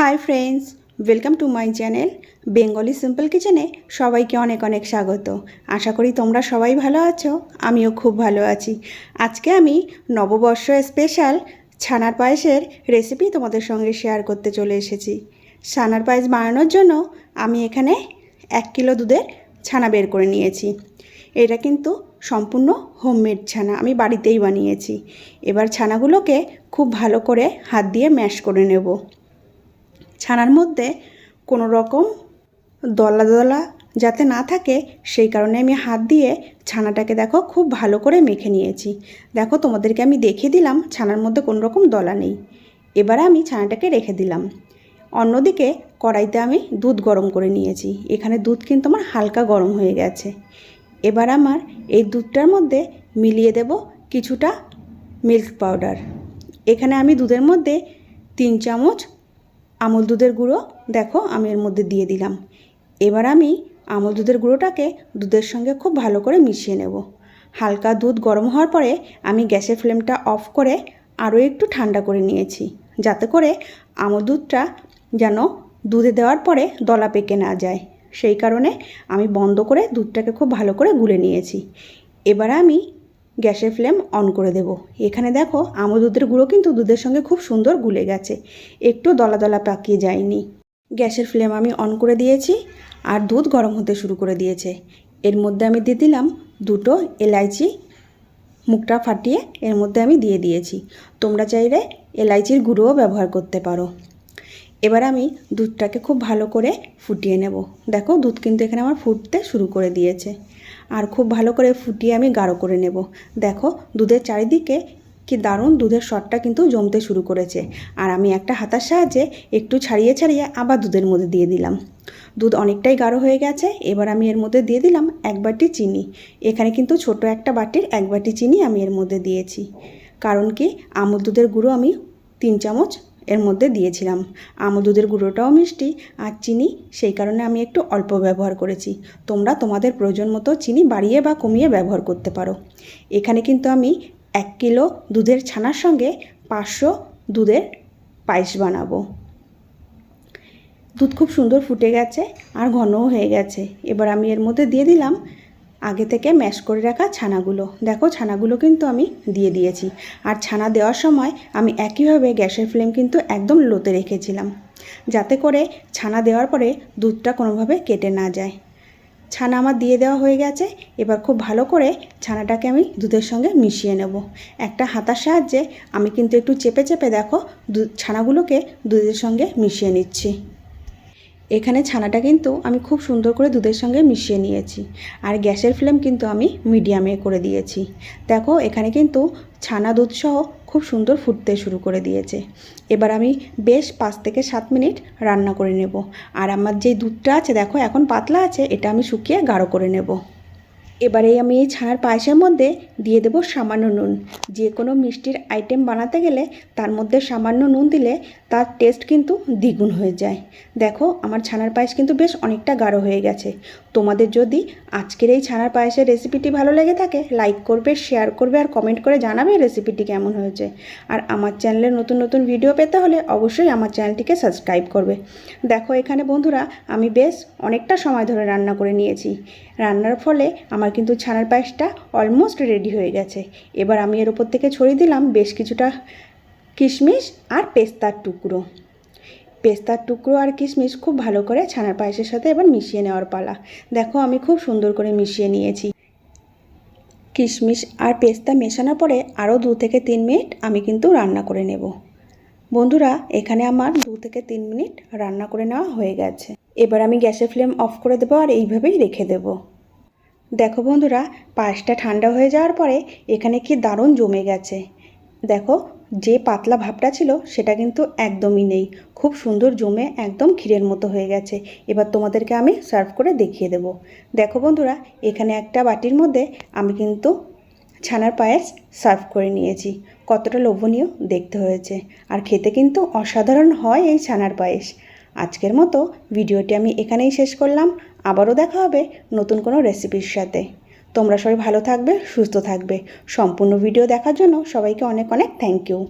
Hi friends, welcome to my channel Bengali simple কিচেনে সবাইকে অনেক অনেক স্বাগত। আশা করি তোমরা সবাই ভালো আছো, আমিও খুব ভালো আছি। আজকে আমি নববর্ষ স্পেশাল ছানার পায়েসের রেসিপি তোমাদের সঙ্গে শেয়ার করতে চলে এসেছি। ছানার পায়েস বানানোর জন্য আমি এখানে এক কিলো দুধের ছানা বের করে নিয়েছি। এটা কিন্তু সম্পূর্ণ হোমমেড ছানা, আমি বাড়িতেই বানিয়েছি। এবার ছানাগুলোকে খুব ভালো করে হাত দিয়ে ম্যাশ করে নেব। ছানার মধ্যে কোনো রকম দলা দলা যাতে না থাকে, সেই কারণে আমি হাত দিয়ে ছানাটাকে দেখো খুব ভালো করে মেখে নিয়েছি। দেখো তোমাদেরকে আমি দেখিয়ে দিলাম, ছানার মধ্যে কোনো রকম দলা নেই। এবারে আমি ছানাটাকে রেখে দিলাম। অন্যদিকে কড়াইতে আমি দুধ গরম করে নিয়েছি। এখানে দুধ কিন্তু আমার হালকা গরম হয়ে গেছে। এবার আমার এই দুধটার মধ্যে মিলিয়ে দেব কিছুটা মিল্ক পাউডার। এখানে আমি দুধের মধ্যে তিন চামচ আমল দুধের গুঁড়ো, দেখো আমি এর মধ্যে দিয়ে দিলাম। এবার আমি আমল দুধের গুঁড়োটাকে দুধের সঙ্গে খুব ভালো করে মিশিয়ে নেব। হালকা দুধ গরম হওয়ার পরে আমি গ্যাসের ফ্লেমটা অফ করে আরও একটু ঠান্ডা করে নিয়েছি, যাতে করে আমল দুধটা যেন দুধে দেওয়ার পরে দলা পেকে না যায়। সেই কারণে আমি বন্ধ করে দুধটাকে খুব ভালো করে গুলে নিয়েছি। এবার আমি গ্যাসের ফ্লেম অন করে দেব। এখানে দেখো আমল দুধের গুঁড়ো কিন্তু দুধের সঙ্গে খুব সুন্দর গুলে গেছে। একটু দলা দলা পাকিয়ে যায়নি। গ্যাসের ফ্লেম আমি অন করে দিয়েছি আর দুধ গরম হতে শুরু করে দিয়েছে। এর মধ্যে আমি দিয়ে দিলাম দুটো এলাইচি, মুখটা ফাটিয়ে এর মধ্যে আমি দিয়ে দিয়েছি। তোমরা চাইলে এলাইচির গুঁড়োও ব্যবহার করতে পারো। এবার আমি দুধটাকে খুব ভালো করে ফুটিয়ে নেব। দেখো দুধ কিন্তু এখানে আমার ফুটতে শুরু করে দিয়েছে। আর খুব ভালো করে ফুটিয়ে আমি গাঢ় করে নেব। দেখো, দুধের চারিদিকে কি দারুণ দুধের শটটা কিন্তু জমতে শুরু করেছে। আর আমি একটা হাতার সাহায্যে একটু ছাড়িয়ে ছাড়িয়ে আবার দুধের মধ্যে দিয়ে দিলাম। দুধ অনেকটাই গাঢ় হয়ে গেছে, এবার আমি এর মধ্যে দিয়ে দিলাম এক বাটি চিনি। এখানে কিন্তু ছোট একটা বাটির এক বাটি চিনি আমি এর মধ্যে দিয়েছি। কারণ কি, আমুল দুধের গুঁড়ো আমি তিন চামচ এর মধ্যে দিয়েছিলাম। আমুল দুধের গুঁড়োটাও মিষ্টি আর চিনি, সেই কারণে আমি একটু অল্প ব্যবহার করেছি। তোমরা তোমাদের প্রয়োজন মতো চিনি বাড়িয়ে বা কমিয়ে ব্যবহার করতে পারো। এখানে কিন্তু আমি এক কিলো দুধের ছানার সঙ্গে পাঁচশো দুধের পায়েস বানাবো। দুধ খুব সুন্দর ফুটে গেছে আর ঘনও হয়ে গেছে। এবার আমি এর মধ্যে দিয়ে দিলাম আগে থেকে ম্যাশ করে রাখা ছানাগুলো। দেখো, ছানাগুলো কিন্তু আমি দিয়ে দিয়েছি। আর ছানা দেওয়ার সময় আমি একইভাবে গ্যাসের ফ্লেম কিন্তু একদম লোতে রেখেছিলাম। যাতে করে ছানা দেওয়ার পরে দুধটা কোনোভাবে কেটে না যায়। ছানা আমার দিয়ে দেওয়া হয়ে গেছে। এবার খুব ভালো করে ছানাটাকে আমি দুধের সঙ্গে মিশিয়ে নেব। একটা হাতার সাহায্যে আমি কিন্তু একটু চেপে চেপে দেখো ছানাগুলোকে দুধের সঙ্গে মিশিয়ে নিচ্ছি। এখানে ছানাটা কিন্তু আমি খুব সুন্দর করে দুধের সঙ্গে মিশিয়ে নিয়েছি। আর গ্যাসের ফ্লেম কিন্তু আমি মিডিয়ামে করে দিয়েছি। দেখো, এখানে কিন্তু ছানা দুধ সহ খুব সুন্দর ফুটতে শুরু করে দিয়েছে। এবার আমি বেশ পাঁচ থেকে সাত মিনিট রান্না করে নেব। আর আমার যে দুধটা আছে, দেখো, এখন পাতলা আছে, এটা আমি শুকিয়ে গাঢ় করে নেব। এবারে আমি এই ছানার পায়েসের মধ্যে দিয়ে দেবো সামান্য নুন। যে কোনো মিষ্টির আইটেম বানাতে গেলে তার মধ্যে সামান্য নুন দিলে তার টেস্ট কিন্তু দ্বিগুণ হয়ে যায়। দেখো, আমার ছানার পায়েস কিন্তু বেশ অনেকটা গাঢ় হয়ে গেছে। তোমাদের যদি আজকের এই ছানার পায়েসের রেসিপিটি ভালো লেগে থাকে লাইক করবে শেয়ার করবে আর কমেন্ট করে জানাবে রেসিপিটি কেমন হয়েছে। আর আমার চ্যানেলে নতুন নতুন ভিডিও পেতে হলে অবশ্যই আমার চ্যানেলটিকে সাবস্ক্রাইব করবে। দেখো, এখানে বন্ধুরা, আমি বেশ অনেকটা সময় ধরে রান্না করে নিয়েছি। রান্নার ফলে আমার কিন্তু ছানার পায়েসটা অলমোস্ট রেডি হয়ে গেছে। এবার আমি এর উপর থেকে ছড়িয়ে দিলাম বেশ কিছুটা কিশমিশ আর পেস্তার টুকরো। পেস্তার টুকরো আর কিশমিশ খুব ভালো করে ছানার পায়েসের সাথে এবার মিশিয়ে নেওয়ার পালা। দেখো আমি খুব সুন্দর করে মিশিয়ে নিয়েছি। কিশমিশ আর পেস্তা মেশানোর পরে আরও দু থেকে তিন মিনিট আমি কিন্তু রান্না করে নেব। বন্ধুরা, এখানে আমার দু থেকে তিন মিনিট রান্না করে নেওয়া হয়ে গেছে। এবার আমি গ্যাসের ফ্লেম অফ করে দেবো আর এইভাবেই রেখে দেবো। দেখো বন্ধুরা, পায়েসটা ঠান্ডা হয়ে যাওয়ার পরে এখানে কি দারুণ জমে গেছে। দেখো, যে পাতলা ভাবটা ছিল সেটা কিন্তু একদমই নেই। খুব সুন্দর জমে একদম ক্ষীরের মতো হয়ে গেছে। এবার তোমাদেরকে আমি সার্ভ করে দেখিয়ে দেব। দেখো বন্ধুরা, এখানে একটা বাটির মধ্যে আমি কিন্তু ছানার পায়েস সার্ভ করে নিয়েছি। কতটা লোভনীয় দেখতে হয়েছে। আর খেতে কিন্তু অসাধারণ হয় এই ছানার পায়েস। আজকের মতো ভিডিওটি আমি এখানেই শেষ করলাম। আবারও দেখা হবে নতুন কোনো রেসিপির সাথে। তোমরা সবাই ভালো থাকবে, সুস্থ থাকবে। সম্পূর্ণ ভিডিও দেখার জন্য সবাইকে অনেক অনেক থ্যাংক ইউ